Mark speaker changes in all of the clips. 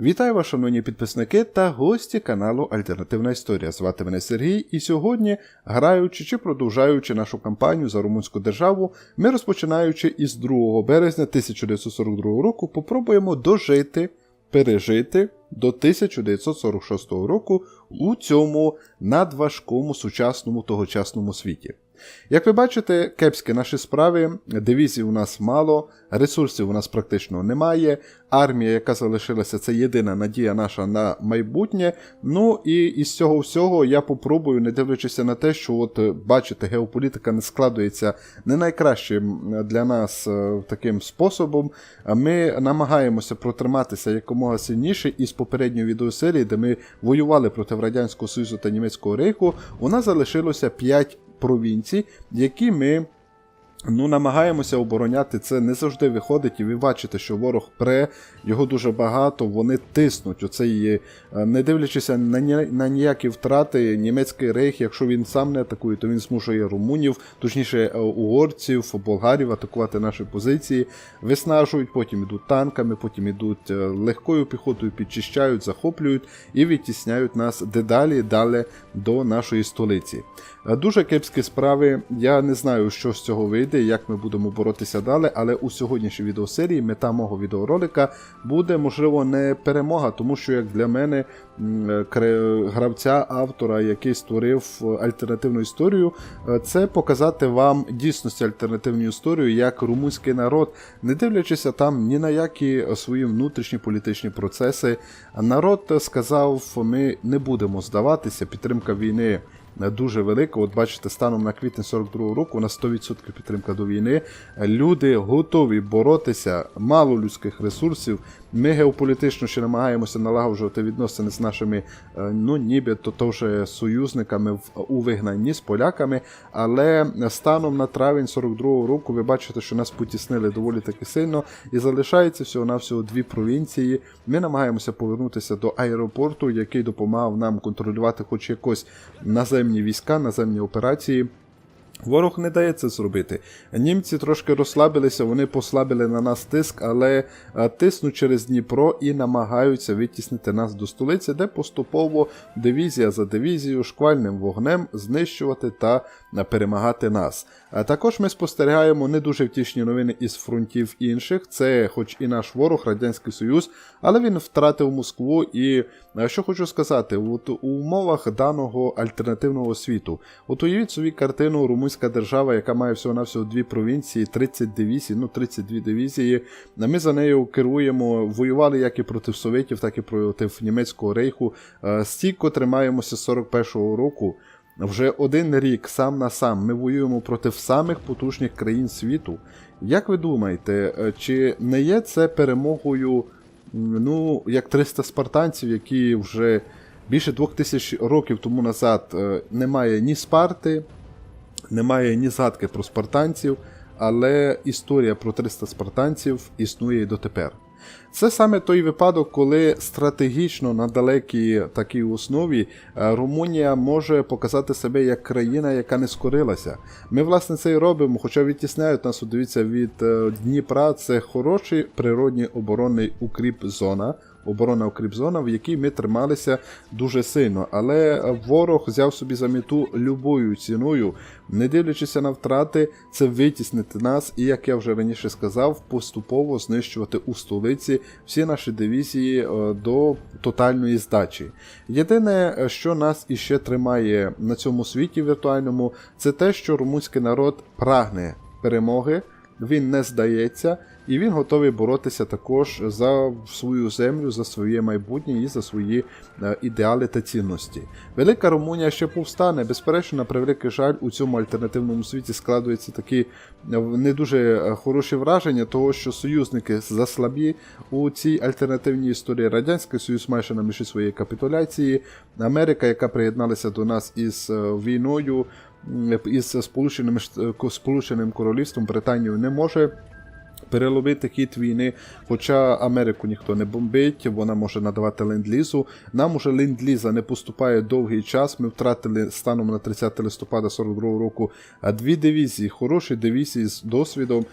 Speaker 1: Вітаю вас, шановні підписники та гості каналу Альтернативна Історія. Звати мене Сергій, і сьогодні, граючи чи продовжаючи нашу кампанію за румунську державу, ми розпочинаючи із 2 березня 1942 року, попробуємо дожити, пережити до 1946 року у цьому надважкому сучасному тогочасному світі. Як ви бачите, кепські наші справи, дивізій у нас мало, ресурсів у нас практично немає. Армія, яка залишилася, це єдина надія наша на майбутнє. Ну і із цього всього я попробую, не дивлячись на те, що от бачите, геополітика не складується не найкращим для нас е, таким способом. Ми намагаємося протриматися якомога сильніше із попередньої відеосерії, де ми воювали проти Радянського Союзу та Німецького рейху. У нас залишилося 5 провінцій, які ми ну, намагаємося обороняти. Це не завжди виходить, і ви бачите, що ворог пре, його дуже багато, вони тиснуть. Оце є, е, не дивлячися на, ні, на ніякі втрати, німецький рейх, якщо він сам не атакує, то він змушує румунів, точніше е, угорців, болгарів атакувати наші позиції, виснажують, потім йдуть танками, потім йдуть е, легкою піхотою, підчищають, захоплюють і відтісняють нас дедалі далі до нашої столиці. Дуже кепські справи. Я не знаю, що з цього вийде, як ми будемо боротися далі, але у сьогоднішній відеосерії мета мого відеоролика буде, можливо, не перемога, тому що як для мене е, гравця, автора, який створив е, альтернативну історію, е, це показати вам дійсності альтернативну історію, як румунський народ, не дивлячися там ні на які свої внутрішні політичні процеси. Народ сказав: ми не будемо здаватися, підтримка війни дуже велика. От бачите, станом на квітень 42 року у нас 100% підтримка до війни. Люди готові боротися, мало людських ресурсів. Ми геополітично ще намагаємося налагоджувати відносини з нашими, е, ну нібито теж союзниками у вигнанні з поляками. Але станом на травень 42-го року ви бачите, що нас потіснили доволі таки сильно, і залишається всього навсього дві провінції. Ми намагаємося повернутися до аеропорту, який допомагав нам контролювати хоч якось наземні війська, наземні операції. Ворог не дає це зробити. Німці трошки розслабилися, вони послабили на нас тиск, але е, тиснуть через Дніпро і намагаються витіснити нас до столиці, де поступово дивізія за дивізією шквальним вогнем знищувати та перемагати нас. А також ми спостерігаємо не дуже втішні новини із фронтів інших. Це, хоч і наш ворог, Радянський Союз, але він втратив Москву. І що хочу сказати, от у умовах даного альтернативного світу, от уявіть собі картину румунська держава, яка має всього-навсього дві провінції, 30 дивізій, ну 32 дивізії. Ми за нею керуємо, воювали як і проти совєтів, так і проти німецького рейху. Стійко тримаємося з 41-го року. Вже один рік сам на сам ми воюємо проти самих потужних країн світу. Як ви думаєте, е, чи не є це перемогою, ну, як 300 спартанців, які вже більше двох тисяч років тому назад е, немає ні Спарти, немає ні згадки про спартанців, але історія про 300 спартанців існує і дотепер. Це саме той випадок, коли стратегічно на далекій такій основі е, Румунія може показати себе як країна, яка не скорилася. Ми, власне, це і робимо, хоча відтісняють нас, дивіться, від е, Дніпра. Це хороший природній оборонний укріп зона. Оборона укріпзона, в якій ми трималися дуже сильно. Але ворог взяв собі за мету любою ціною, не дивлячись на втрати, це витіснити нас, і як я вже раніше сказав, поступово знищувати у столиці всі наші дивізії е, до тотальної здачі. Єдине, що нас іще тримає на цьому світі віртуальному, це те, що румунський народ прагне перемоги. Він не здається, і він готовий боротися також за свою землю, за своє майбутнє і за свої е, ідеали та цінності. Велика Румунія ще повстане. Безперечно, на превеликий жаль, у цьому альтернативному світі складуються такі е, не дуже е, хороші враження, того що союзники заслабі у цій альтернативній історії. Радянський Союз майже на межі своєї капітуляції. Америка, яка приєдналася до нас із війною. Із Сполученим Шт- Сполученим Королівством Британією не може переловити хід війни. Хоча Америку ніхто не бомбить, вона може надавати ленд-лізу. Нам уже ленд-ліза не поступає довгий час. Ми втратили станом на 30 листопада 42 року дві дивізії, хороші дивізії з досвідом.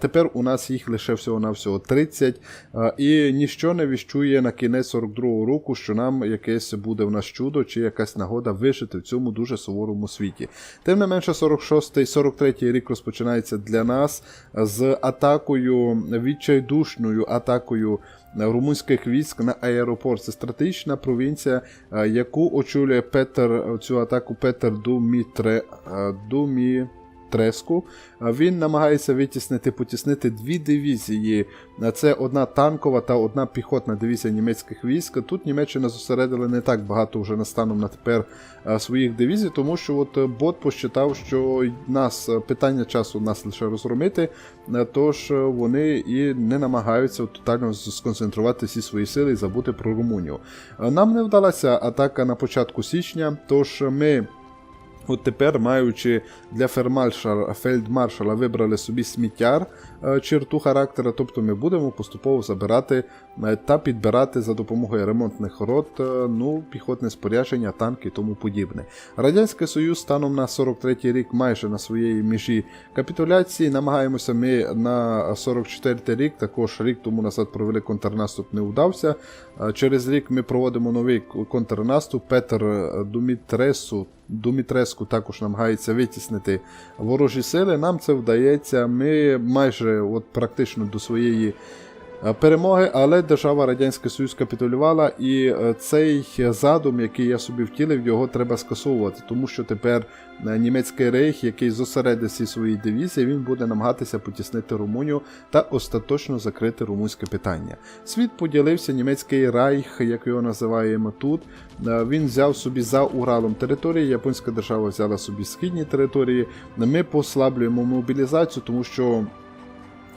Speaker 1: Тепер у нас їх лише всього-навсього 30. І ніщо не віщує на кінець 42-го року, що нам якесь буде в нас чудо чи якась нагода вижити в цьому дуже суворому світі. Тим не менше, 46-й, 43-й рік розпочинається для нас з атакою, відчайдушною атакою румунських військ на аеропорт. Це стратегічна провінція, е, яку очолює Петер, цю атаку Петер Думітре, е, Думі. Треску. Він намагається витіснити, потіснити дві дивізії. Це одна танкова та одна піхотна дивізія німецьких військ. Тут Німеччина зосередила не так багато вже настаном на тепер своїх дивізій, тому що от е, бот посчитав, що нас е, питання часу нас лише розгромити, тож е, вони і не намагаються тотально сконцентрувати всі свої сили і забути про Румунію. Нам не вдалася атака на початку січня, тож ми. От тепер, маючи для фельдмаршала вибрали собі сміттяр е, черту характера, тобто ми будемо поступово забирати е, та підбирати за допомогою ремонтних рот е, ну, піхотне спорядження, танки і тому подібне. Радянський Союз станом на 43-й рік майже на своєї межі капітуляції. Намагаємося ми на 44-й рік, також рік тому назад провели контрнаступ, не вдався. Через рік ми проводимо новий контрнаступ. Петер Думітресу Думітреску також намагається витіснити ворожі сили. Нам це вдається. Ми майже от практично до своєї перемоги, але держава Радянський Союз капітулювала, і е, цей задум, який я собі втілив, його треба скасовувати, тому що тепер е, німецький рейх, який зосередить всі свої дивізії, він буде намагатися потіснити Румунію та остаточно закрити румунське питання. Світ поділився, німецький райх, як його називаємо тут. Е, Він взяв собі за Уралом території, японська держава взяла собі східні території. Ми послаблюємо мобілізацію, тому що.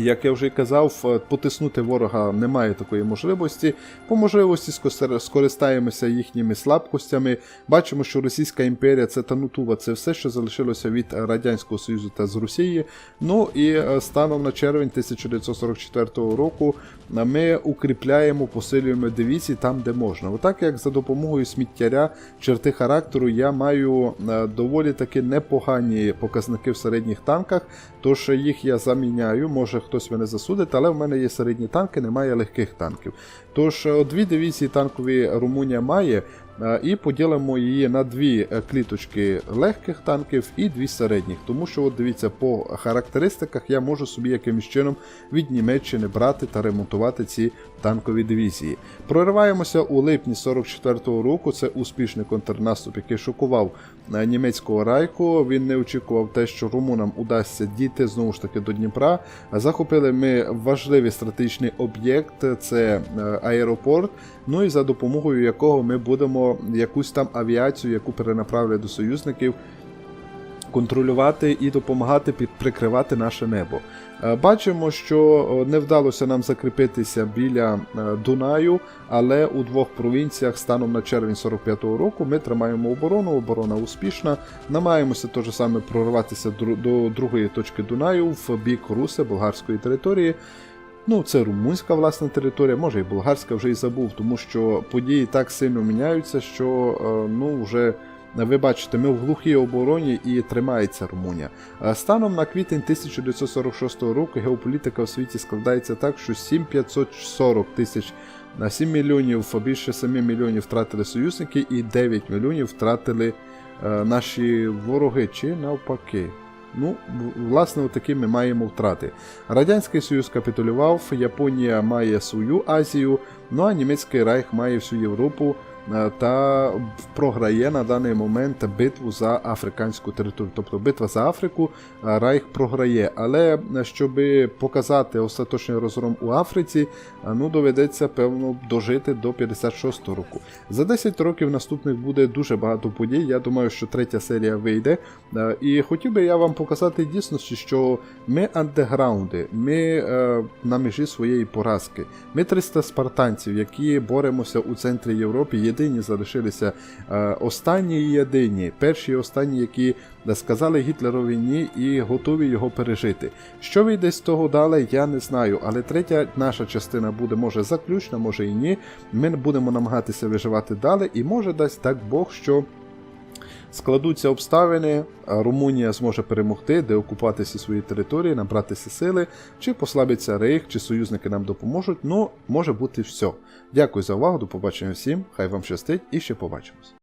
Speaker 1: Як я вже казав, е, потиснути ворога немає такої можливості. По можливості скористаємося їхніми слабкостями. Бачимо, що Російська імперія це Танутува, це все, що залишилося від Радянського Союзу та з Росії. Ну і е, станом на червень 1944 року е, ми укріпляємо, посилюємо дивізії там, де можна. Отак як за допомогою сміттяря черти характеру я маю доволі таки непогані показники в середніх танках, тож їх я заміняю. Може хтось мене засудить, але в мене є середні танки, немає легких танків. Тож е, дві дивізії танкові Румунія має. Е, І поділимо її на дві е, кліточки легких танків і дві середніх. Тому що, от дивіться, по характеристиках я можу собі якимось чином від Німеччини брати та ремонтувати ці танкові дивізії. Прориваємося у липні 44-го року. Це успішний контрнаступ, який шокував е, німецького райку. Він не очікував те, що румунам удасться дійти знову ж таки до Дніпра. Захопили ми важливий стратегічний об'єкт, це аеропорт. Ну і за допомогою якого ми будемо якусь там авіацію, яку перенаправлять до союзників, контролювати і допомагати прикривати наше небо. Е, Бачимо, що е, не вдалося нам закріпитися біля е, Дунаю, але у двох провінціях станом на червень 45-го року ми тримаємо оборону. Оборона успішна. Намагаємося теж саме прорватися до другої точки Дунаю в бік Руси, болгарської території. Ну, це румунська власна територія, може і болгарська вже і забув, тому що події так сильно міняються, що е, ну вже. Ви бачите, ми в глухій обороні і тримається Румунія. Е, Станом на квітень 1946 року геополітика в світі складається так, що 7540 тисяч на 7 мільйонів, більше 7 мільйонів втратили союзники і 9 мільйонів втратили е, наші вороги чи навпаки. Ну, власне, такі ми маємо втрати. Радянський Союз капітулював, Японія має свою Азію, ну а німецький райх має всю Європу та програє на даний момент битву за африканську територію. Тобто битва за Африку е, Райх програє. Але щоб показати остаточний розгром у Африці, е, ну доведеться певно дожити до 56 року. За 10 років наступних буде дуже багато подій. Я думаю, що третя серія вийде. Е, І хотів би я вам показати дійсності, що ми андеграунди, ми е, на межі своєї поразки. Ми 300 спартанців, які боремося у центрі Європи. Єдині залишилися е, останні і єдині, перші і останні, які сказали Гітлерові ні і готові його пережити. Що вийде з того далі, я не знаю. Але третя наша частина буде може заключна, може і ні. Ми будемо намагатися виживати далі, і може дасть так Бог, що. Складуться обставини, Румунія зможе перемогти, де окупатися свої території, набратися сили, чи послабиться рейх, чи союзники нам допоможуть. Ну, може бути все. Дякую за увагу, до побачення всім, хай вам щастить і ще побачимось.